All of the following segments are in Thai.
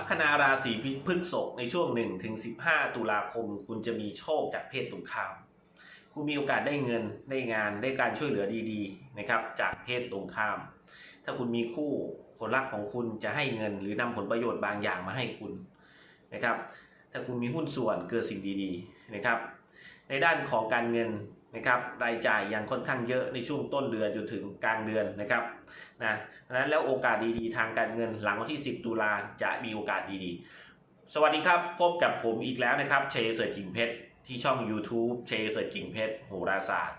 ลัคนาราศีพฤษภในช่วง1ถึง15 ตุลาคม คุณจะมีโชคจากเพศตรงข้าม คุณมีโอกาสได้เงินได้งานได้การช่วยเหลือดีๆนะครับจากเพศตรงข้าม ถ้าคุณมีคู่คนรักของคุณจะให้เงินหรือนำผลประโยชน์บางอย่างมาให้คุณนะครับ ถ้าคุณมีหุ้นส่วนเกิดสิ่งดีๆนะครับ ในด้านของการเงิน นะครับรายจ่ายยังค่อนข้างเยอะในช่วงต้นเดือนจนถึงกลางเดือนนะครับนะดังนั้นแล้วโอกาสดีๆ ทางการเงินหลังวันที่ 10 ตุลาจะมีโอกาสดีๆ สวัสดีครับพบกับผมอีกแล้วนะครับเชยเสิร์ชกิ่งเพชรที่ช่อง YouTube เชยเสิร์ชกิ่งเพชรโหราศาสตร์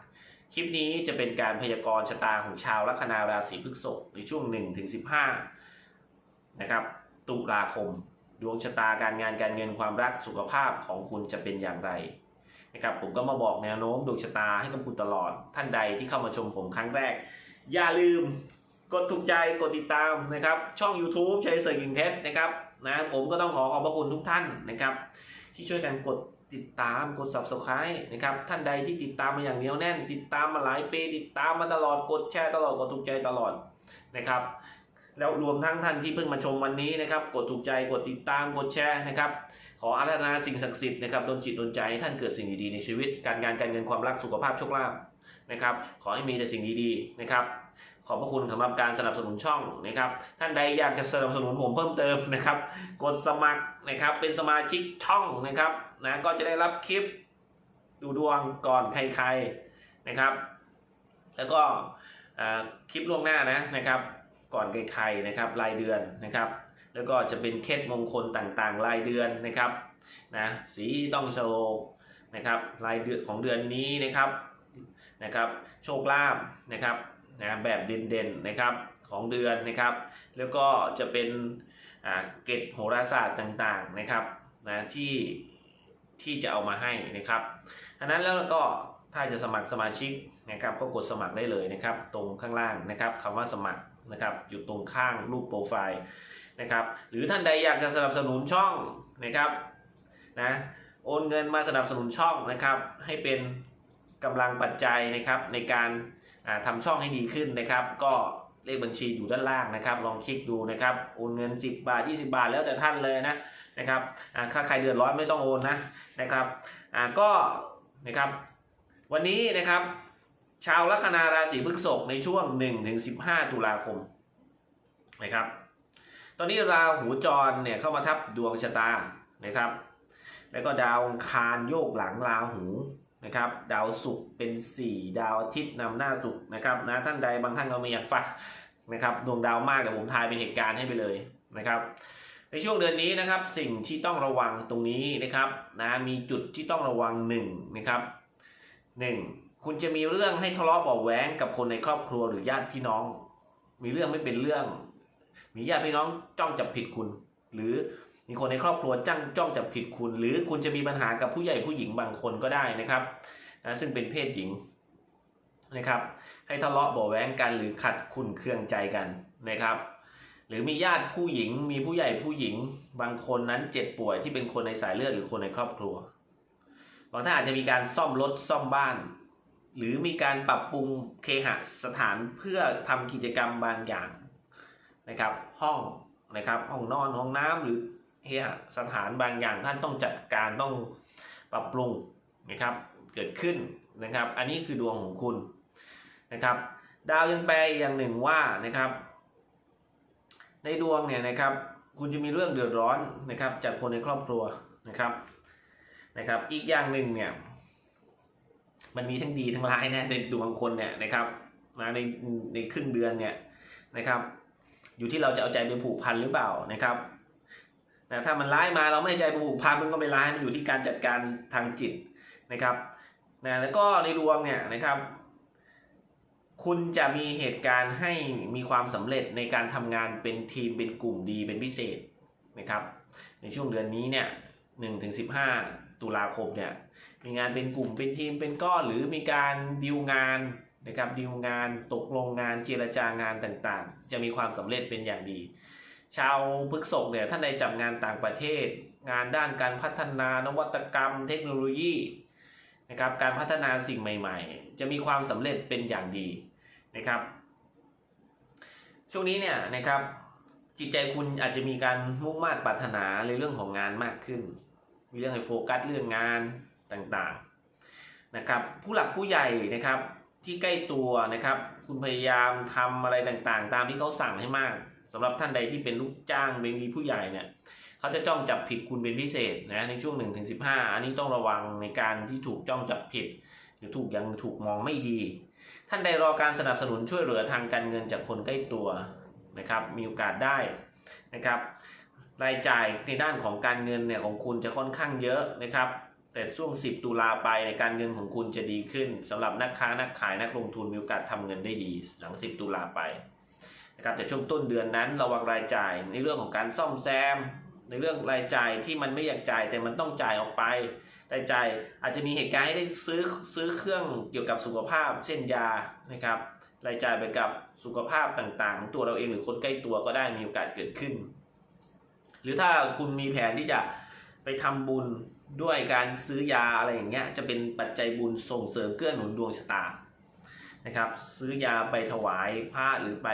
คลิปนี้จะเป็นการพยากรณ์ชะตาของชาวลัคนาราศีพฤษภในช่วง 1-15 นะครับตุลาคม ดวงชะตาการงานการเงินความรักสุขภาพของคุณจะเป็นอย่างไร นะครับผมก็มาบอกแนวโน้มดวงชะตาให้กับคุณตลอดท่านใดที่เข้ามาชมผมครั้งแรก อย่าลืมกดถูกใจกดติดตามนะครับ ช่อง YouTube ชัยเสร์กิ่งเพชรนะครับนะผมก็ต้องขอขอบพระคุณทุกท่านนะครับ ที่ช่วยกันกดติดตามกด subscribe นะครับท่านใดที่ติดตามมาอย่างเหนียวแน่น ติดตามมาหลายปีติดตามมาตลอดกดแชร์ตลอดกดถูกใจตลอดนะครับ แล้วรวมทั้งท่านที่เพิ่งมาชมวันนี้นะครับ กดถูกใจกดติดตามกดแชร์นะครับ ขออาราธนาสิ่งศักดิ์สิทธิ์นะครับดลจิตดลใจให้ท่านเกิดสิ่งดีๆในชีวิต การงานการเงินความรักสุขภาพโชคลาภนะครับ ขอให้มีแต่สิ่งดีๆนะครับขอบพระคุณสำหรับการสนับสนุนช่องนะครับ ท่านใดอยากจะสนับสนุนผมเพิ่มเติมนะครับ กดสมัครนะครับเป็นสมาชิกช่องนะครับนะก็จะได้รับคลิปดูดวงก่อนใครๆนะครับ แล้วก็คลิปล่วงหน้านะนะครับ ก่อนใครๆนะครับรายเดือนนะครับ แล้วก็จะเป็นเคล็ดมงคลต่างๆ รายเดือนนะครับนะสีต้องโชว์นะครับรายเดือนของเดือนนี้นะครับนะครับ โชคลาภนะครับนะแบบเด่นๆนะครับของเดือนนะครับ แล้วก็จะเป็นอ่าเกตโหราศาสตร์ต่างๆนะครับนะที่ที่จะเอามาให้นะครับอันนั้นแล้วก็ถ้าจะสมัครสมาชิกนะครับก็กดสมัครได้เลยนะครับ ตรงข้างล่างนะครับคำว่าสมัคร นะครับอยู่ตรงข้างรูปโปรไฟล์นะครับหรือท่านใดอยากจะสนับสนุนช่องนะครับนะโอนเงินมาสนับสนุนช่องนะครับ ให้เป็นกำลังปัจจัยนะครับในการอ่าทำช่องให้ดีขึ้นนะครับ ก็เลขบัญชีอยู่ด้านล่างนะครับ ลองคลิกดูนะครับโอนเงิน 10 บาท 20 บาทแล้วแต่ท่านเลยนะนะครับอ่าถ้าใครเดือดร้อนไม่ต้องโอนนะนะครับอ่าก็นะครับวันนี้นะครับ ชาวลัคนาราศีพฤษภในช่วง1-15 ตุลาคมนะครับ ตอนนี้ราหูจรเนี่ยเข้ามาทับดวงชะตานะครับ แล้วก็ดาวคารโยกหลังราหูนะครับ ดาวศุกร์เป็น 4 ดาวอาทิตย์นำหน้าศุกร์นะครับนะท่านใดบางท่านก็ไม่อยากฟังนะครับดวงดาวมากแต่ผมทายเป็นเหตุการณ์ให้ไปเลยนะครับ ในช่วงเดือนนี้นะครับสิ่งที่ต้องระวังตรงนี้นะครับนะมีจุดที่ต้องระวัง1นะครับ1 คุณจะมีเรื่องให้ทะเลาะเบาะแวงกับคนในครอบครัวหรือญาติพี่น้อง มีเรื่องไม่เป็นเรื่อง มีญาติพี่น้องจ้องจับผิดคุณ หรือมีคนในครอบครัวจ้องจ้องจับผิดคุณ หรือคุณจะมีปัญหากับผู้ใหญ่ผู้หญิงบางคนก็ได้นะครับนะซึ่งเป็นเพศหญิงนะครับ ให้ทะเลาะเบาะแวงกันหรือขัดคุณเครื่องใจกันนะครับ หรือมีญาติผู้หญิง มีผู้ใหญ่ผู้หญิง บางคนนั้นเจ็บป่วยที่เป็นคนในสายเลือดหรือคนในครอบครัวบางท่านอาจจะมีการซ่อมรถซ่อมบ้าน หรือมีการปรับปรุงเคหสถานเพื่อทำกิจกรรมบางอย่างนะครับ ห้องนะครับ ห้องนอนห้องน้ำหรือเฮหสถานบางอย่างท่านต้องจัดการต้องปรับปรุงนะครับ เกิดขึ้นนะครับ อันนี้คือดวงของคุณนะครับ ดาวยังแปลอีกอย่างหนึ่งว่านะครับ ในดวงเนี่ยนะครับ คุณจะมีเรื่องเดือดร้อนนะครับ จากคนในครอบครัวนะครับนะครับ อีกอย่างหนึ่งเนี่ย มันมีทั้งดีทั้งร้ายนะในดวงคนเนี่ยนะครับนะในในครึ่งเดือนเนี่ยนะครับ อยู่ที่เราจะเอาใจไปผูกพันหรือเปล่านะครับนะถ้ามันร้ายมาเราไม่ใจไปผูกพันมันก็ไม่ร้ายมันอยู่ที่การจัดการทางจิตนะครับนะแล้วก็ในดวงเนี่ยนะครับ คุณจะมีเหตุการณ์ให้มีความสำเร็จในการทำงานเป็นทีมเป็นกลุ่มดีเป็นพิเศษนะครับ ในช่วงเดือนนี้เนี่ย หนึ่งถึงสิบห้าตุลาคมเนี่ยมีงานเป็นกลุ่มเป็นทีมเป็นก้อนหรือมีการดีลงานนะครับดีลงานตกลงงานเจรจางานต่างๆ จะมีความสำเร็จเป็นอย่างดี ชาวพฤกษกเนี่ยท่านใดจับงานต่างประเทศ งานด้านการพัฒนานวัตกรรม เทคโนโลยีนะครับการพัฒนาสิ่งใหม่ ๆ จะมีความสำเร็จเป็นอย่างดีนะครับ ช่วงนี้เนี่ยนะครับจิตใจคุณอาจจะมีการมุ่งมา่ปรารถนาในเรื่องของงานมากขึ้น มีเรื่องให้โฟกัสเรื่องงานต่างๆนะครับ ผู้หลักผู้ใหญ่นะครับที่ใกล้ตัวนะครับ คุณพยายามทำอะไรต่างๆ ตามที่เขาสั่งให้มากสำหรับท่านใดที่เป็นลูกจ้างเป็นมีผู้ใหญ่เนี่ยเขาจะจ้องจับผิดคุณเป็นพิเศษนะในช่วง1นถึงสิอันนี้ต้องระวังในการที่ถูกจ้องจับผิด หรือถูกยังถูกมองไม่ดี ท่านใดรอการสนับสนุนช่วยเหลือทางการเงินจากคนใกล้ตัวนะครับ มีโอกาสได้นะครับ รายจ่ายในด้านของการเงินเนี่ยของคุณจะค่อนข้างเยอะนะครับ แต่ช่วง 10 ตุลาไปในการเงินของคุณจะดีขึ้นสำหรับนักค้านักขายนักลงทุนมีโอกาสทำเงินได้ดีหลัง 10 ตุลาไปนะครับแต่ช่วงต้นเดือนนั้นระวังรายจ่ายในเรื่องของการซ่อมแซม ในเรื่องรายจ่ายที่มันไม่อยากจ่ายแต่มันต้องจ่ายออกไปรายจ่ายอาจจะมีเหตุการณ์ให้ได้ซื้อซื้อเครื่องเกี่ยวกับสุขภาพ เช่นยานะครับรายจ่ายไปกับสุขภาพต่างๆของตัวเราเองหรือคนใกล้ตัวก็ได้มีโอกาสเกิดขึ้น หรือถ้าคุณมีแผนที่จะไปทำบุญด้วยการซื้อยาอะไรอย่างเงี้ยจะเป็นปัจจัยบุญส่งเสริมเกื้อหนุนดวงชะตานะครับ ซื้อยาไปถวายพระหรือไป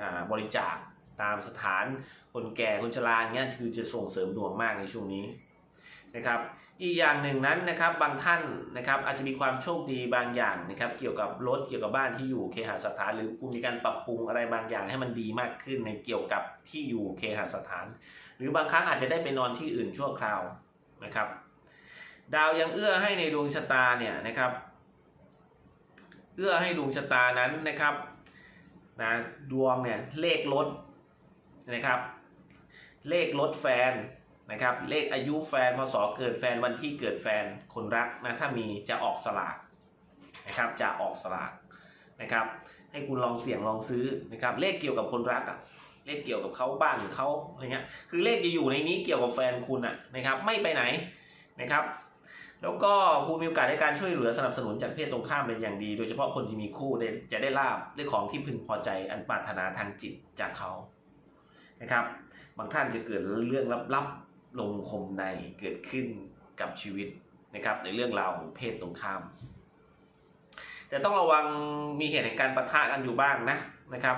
อ่าบริจาคตามสถานคนแก่คนชราเงี้ยคือจะส่งเสริมดวงมากในช่วงนี้นะครับ อีกอย่างหนึ่งนั้นนะครับบางท่านนะครับอาจจะมีความโชคดีบางอย่างนะครับ เกี่ยวกับรถเกี่ยวกับบ้านที่อยู่เคหสถาน หรือคุณมีการปรับปรุงอะไรบางอย่างให้มันดีมากขึ้นในเกี่ยวกับที่อยู่เคหสถาน รือบางครั้งอาจจะได้ไปนอนที่อื่นชั่วคราวนะครับ ดาวยังเอื้อให้ในดวงชะตาเนี่ยนะครับ เอื้อให้ดวงชะตานั้นนะครับนะดวงเนี่ยเลขลดนะครับ เลขลดแฟนนะครับเลขอายุแฟนพศเกิดแฟนวันที่เกิดแฟนคนรักนะถ้ามีจะออกสลากนะครับจะออกสลากนะครับ ให้คุณลองเสี่ยงลองซื้อนะครับเลขเกี่ยวกับคนรักอะ เลขเกี่ยวกับเขาบ้านเขาอะไรเงี้ยคือเลขจะอยู่ในนี้เกี่ยวกับแฟนคุณอะนะครับ ไม่ไปไหนนะครับ แล้วก็คุณมีโอกาสในการช่วยเหลือสนับสนุนจากเพศตรงข้ามเป็นอย่างดี โดยเฉพาะคนที่มีคู่ได้จะได้ลาบได้ของที่พึงพอใจอันปรารถนาทางจิตจากเขานะครับ บางท่านจะเกิดเรื่องลับๆลงคมในเกิดขึ้นกับชีวิตนะครับ ในเรื่องราวของเพศตรงข้าม แต่ต้องระวังมีเหตุแห่งการปะทะกันอยู่บ้างนะนะครับ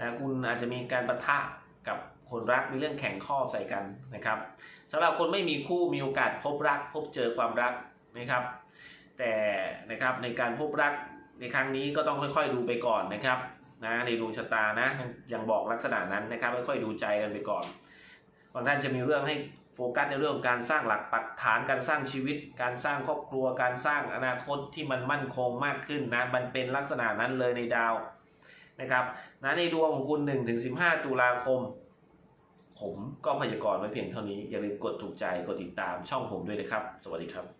นะคุณอาจจะมีการปะทะกับคนรักมีเรื่องแข่งข้อใส่กันนะครับสำหรับคนไม่มีคู่มีโอกาสพบรัก พบเจอความรักนะครับ แต่นะครับในการพบรักในครั้งนี้ก็ต้องค่อยๆดูไปก่อนนะครับนะในดวงชะตานะยังบอกลักษณะนั้นนะครับค่อยๆดูใจกันไปก่อนบางท่านจะมีเรื่องให้โฟกัสในเรื่องของการสร้างหลักปักฐานการสร้างชีวิต การสร้างครอบครัว การสร้างอนาคตที่มันมั่นคงมากขึ้นนะมันเป็นลักษณะนั้นเลยในดาว นะครับนะในดวงของคุณ1ถึง15 ตุลาคม ผมก็พยากรณ์ไว้เพียงเท่านี้ อย่าลืมกดถูกใจ กดติดตามช่องผมด้วยนะครับ สวัสดีครับ